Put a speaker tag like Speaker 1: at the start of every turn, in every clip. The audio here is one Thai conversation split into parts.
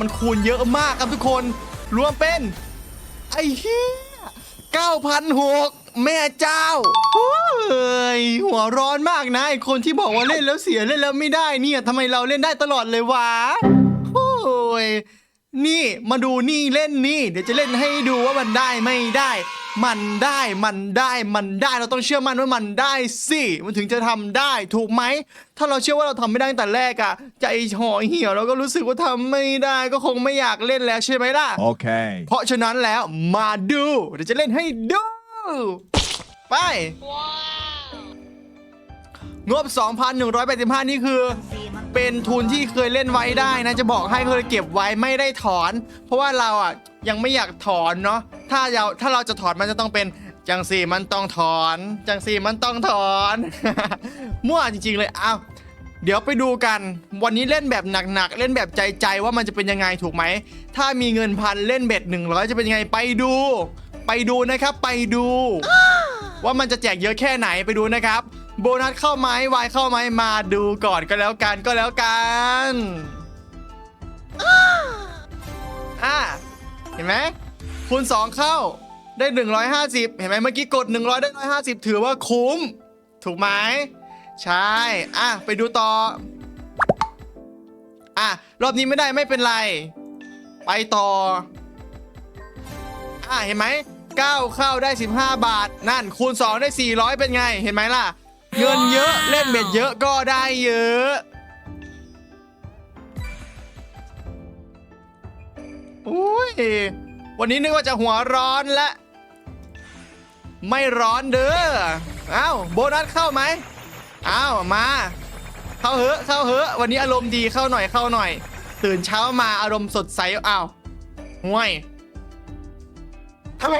Speaker 1: มันคูณเยอะมากครับทุกคน รวมเป็น ไอ้เหี้ย9,006แม่เจ้าเฮ้ยหัวร้อนมากนะไอคนที่บอกว่าเล่นแล้วเสียเล่นแล้วไม่ได้เนี่ยทำไมเราเล่นได้ตลอดเลยวะโอ้ยนี่มาดูนี่เล่นนี่ เดี๋ยวจะเล่นให้ดูว่ามันได้ไม่ได้ มันได้มันได้มันได้เราต้องเชื่อมั่นว่ามันได้สิมันถึงจะทำได้ถูกไหม ถ้าเราเชื่อว่าเราทำไม่ได้ตั้งแต่แรกอะใจห่อเหี่ยวเราก็รู้สึกว่าทำไม่ได้ก็คงไม่อยากเล่นแล้วใช่ไหมล่ะ
Speaker 2: Okay.
Speaker 1: เพราะฉะนั้นแล้วมาดูเดี๋ยวจะเล่นให้ดู ไป งบ 2,185 นี่คือเป็นทุนที่เคยเล่นไว้ได้นะจะบอกให้เคยเก็บไว้ไม่ได้ถอน เพราะว่าเราอะยังไม่อยากถอนเนาะ ถ้าเราถ้าเราจะถอนมันจะต้องเป็นจังสีมันต้องถอน จังสีมันต้องถอน มั่วจริง ๆ เลยอ้าวเดี๋ยวไปดูกัน วันนี้เล่นแบบหนักๆ เล่นแบบใจๆ ว่ามันจะเป็นยังไงถูกไหม ถ้ามีเงินพันเล่นเบ็ด100 จะเป็นยังไงไปดู ไปดูนะครับไปดู ว่ามันจะแจกเยอะแค่ไหนไปดูนะครับ โบนัสเข้าไหมวายเข้าไหมมาดูก่อนก็แล้วกันก็แล้วกันอะเห็นไหม คูณ2 เข้าได้ 150 เห็นไหมเมื่อกี้กด 100 ได้ 150 ถือว่าคุ้ม ถูกไหมใช่ อะ ไปดูต่อ อะ รอบนี้ไม่ได้ไม่เป็นไร ไปต่อ อะ เห็นไหม9เข้าได้ 15 บาท นั่น คูณ 2 ได้ 400 เป็นไง เห็นไหมล่ะ เงินเยอะเล่นเบ็ดเยอะก็ได้เยอะอุ้ย วันนี้นึกว่าจะหัวร้อนและ ไม่ร้อนเด้อเอ้าโบนัสเข้าไหมเอ้ามา เข้าเหอะเข้าเหอะวันนี้อารมณ์ดีเข้าหน่อยเข้าหน่อย ตื่นเช้ามาอารมณ์สดใสอ้าวห่วยทำไม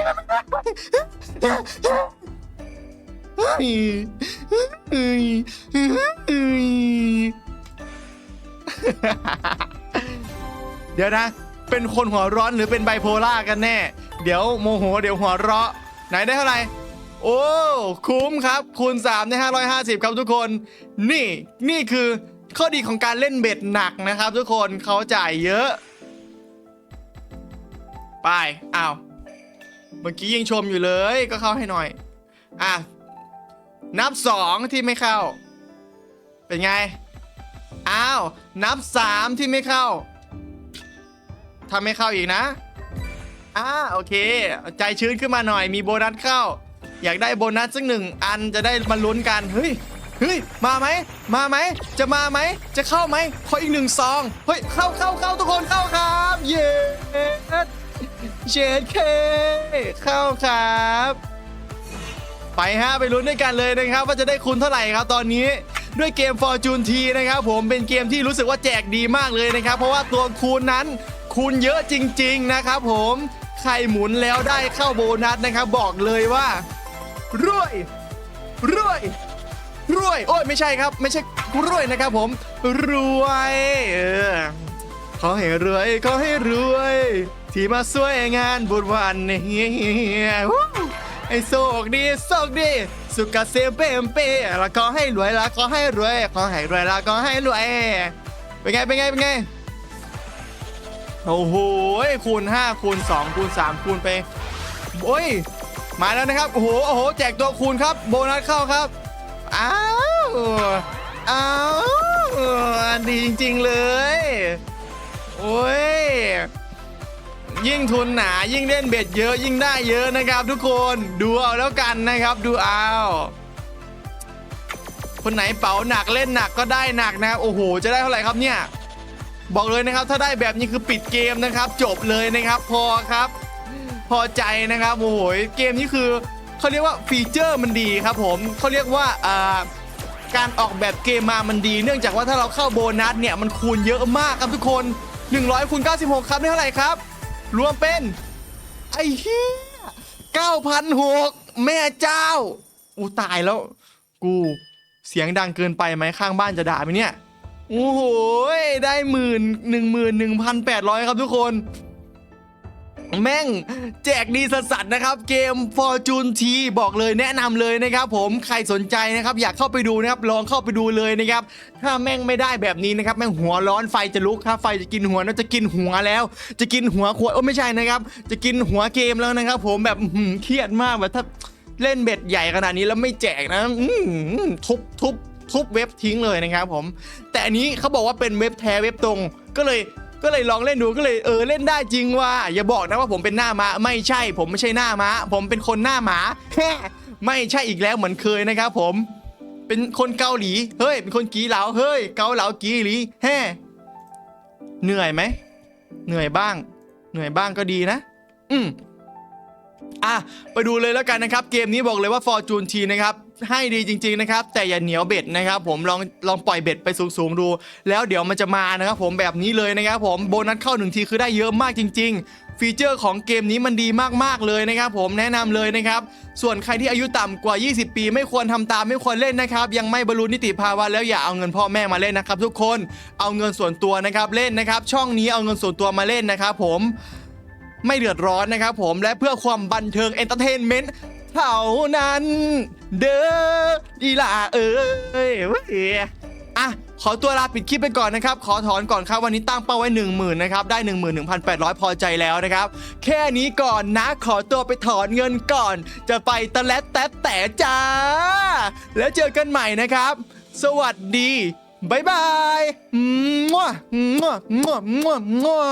Speaker 1: เดี๋ยวนะ เป็นคนหัวร้อนหรือเป็นไบโพล่ากันแน่ เดี๋ยวโมโหเดี๋ยวหัวเราะ ไหนได้เท่าไหร่ โอ้ คุ้มครับ คูณ3ได้550 ครับทุกคน นี่นี่คือข้อดีของการเล่นเบ็ดหนักนะครับ ทุกคนเขาจ่ายเยอะ ไปอ้าวเมื่อกี้ยังชมอยู่เลยก็เข้าให้หน่อย อะ นับ 2 ที่ไม่เข้า เป็นไง อ้าว นับ 3 ที่ไม่เข้า ถ้าไม่เข้าอีกนะอ่าโอเค ใจชื้นขึ้นมาหน่อยมีโบนัสเข้า อยากได้โบนัสสักหนึ่งอันจะได้มาลุ้นกันเฮ้ยเฮ้ยมาไหมมาไหมจะมาไหมจะเข้าไหมขออีกหนึ่งซองเฮ้ยเข้าเข้าเข้าทุกคนเข้าครับเย้เช็ดเคเข้าครับ ไปฮะไปลุ้นด้วยกันเลยนะครับ ว่าจะได้คูณเท่าไหร่ครับตอนนี้ด้วยเกม Fortune T นะครับผมเป็นเกมที่รู้สึกว่าแจกดีมากเลยนะครับ เพราะว่าตัวคูณนั้น คูณเยอะจริง ๆ นะครับผมใครหมุนแล้วได้เข้าโบนัสนะครับ บอกเลยว่ารวยรวยรวย โอ้ยไม่ใช่ครับ ไม่ใช่รวยนะครับผมรวยเออขอให้รวยขอให้รวย ที่มาช่วยงานบุญวันเนี้วู้ไอ้โชคดีโชคดี สุขเกษมเปรมเปแล้วก็ให้รวยแล้วก็ให้รวยขอให้รวยแล้วก็ให้รวยเป็นไงเป็นไงเป็นไง โอ้โหคูณ5คูณ2คูณ3คูณไปโอ้ยมาแล้วนะครับโอ้โหโอ้โหแจกตัวคูณครับ โบนัสเข้าครับอ้าวอ้าวดีจริง ๆ เลยโอ้ยยิ่งทุนหนายิ่งเล่นเบ็ดเยอะยิ่งได้เยอะนะครับ ทุกคนดูเอาแล้วกันนะครับ ดูเอาคนไหนเป๋าหนักเล่นหนักก็ได้หนักนะครับโอ้โหจะได้เท่าไหร่ครับเนี่ย บอกเลยนะครับถ้าได้แบบนี้คือปิดเกมนะครับ จบเลยนะครับ พอครับ พอใจนะครับโอ้โหเกมนี้คือเขาเรียกว่าฟีเจอร์มันดีครับผมเขาเรียกว่าอ่าการออกแบบเกมมามันดี เนื่องจากว่าถ้าเราเข้าโบนัสเนี่ยมันคูณเยอะมากครับทุกคน 100คูณ96 ครับได้เท่าไหร่ครับ รวมเป็นไอ้เหี้ย9,006แม่เจ้าอูตายแล้ว กูเสียงดังเกินไปไหมข้างบ้านจะด่าไหมเนี่ย โอ้โห ได้หมื่นหนึ่งหมื่นหนึ่งพันแปดร้อยครับทุกคน แม่งแจกดีสัสๆนะครับ เกม Fortune T บอกเลยแนะนำเลยนะครับ ผมใครสนใจนะครับ อยากเข้าไปดูนะครับลองเข้าไปดูเลยนะครับ ถ้าแม่งไม่ได้แบบนี้นะครับ แม่งหัวร้อนไฟจะลุกถ้าไฟจะกินหัวน่าจะกินหัวแล้ว จะกินหัวขวดโอ้ไม่ใช่นะครับ จะกินหัวเกมแล้วนะครับ ผมแบบอื้อหือเครียดมากแบบถ้าเล่นเบ็ดใหญ่ขนาดนี้แล้วไม่แจกนะอื้อหือทุบทุบ ทุบเว็บทิ้งเลยนะครับผม แต่อันนี้เขาบอกว่าเป็นเว็บแท้เว็บตรงก็เลยก็เลยลองเล่นดูก็เลยเออเล่นได้จริงว่า อย่าบอกนะว่าผมเป็นหน้าม้าไม่ใช่ ผมไม่ใช่หน้าม้า ผมเป็นคนหน้าหมาแฮ่ไม่ใช่อีกแล้วเหมือนเคยนะครับผม เป็นคนเกาหลีเฮ้ย เป็นคนกีเหลาเฮ้ย เกาเหลากีหลีแฮ่เหนื่อยไหมเหนื่อยบ้าง เหนื่อยบ้างก็ดีนะ อืมอะไปดูเลยแล้วกันนะครับ เกมนี้บอกเลยว่า Fortune T นะครับ ให้ดีจริง ๆนะครับ แต่อย่าเหนียวเบ็ดนะครับ ผมลองลองปล่อยเบ็ดไปสูงๆดู แล้วเดี๋ยวมันจะมานะครับ ผมแบบนี้เลยนะครับ ผมโบนัสเข้าหนึ่งทีคือได้เยอะมากจริง ๆฟีเจอร์ของเกมนี้มันดีมากๆเลยนะครับ ผมแนะนำเลยนะครับ ส่วนใครที่อายุต่ำกว่า 20 ปี ไม่ควรทำตามไม่ควรเล่นนะครับ ยังไม่บรรลุนิติภาวะแล้วอย่าเอาเงินพ่อแม่มาเล่นนะครับ ทุกคนเอาเงินส่วนตัวนะครับ เล่นนะครับ ช่องนี้เอาเงินส่วนตัวมาเล่นนะครับ ผมไม่เดือดร้อนนะครับ ผมและเพื่อความบันเทิงเอนเตอร์เทนเมนต์ เท่านั้น เด้อดีล่ะเอ้ยเว้ยอะขอตัวลาปิดคลิปไปก่อนนะครับ ขอถอนก่อนครับ วันนี้ตั้งเป้าไว้ 1 0,000นะครับ ได้ 11,800 พอใจแล้วนะครับ แค่นี้ก่อนนะ ขอตัวไปถอนเงินก่อน จะไปตะแลดแตะแต่จ้า แล้วเจอกันใหม่นะครับ สวัสดีบายบายมั่วมั่วมั่วมั่วมั่ว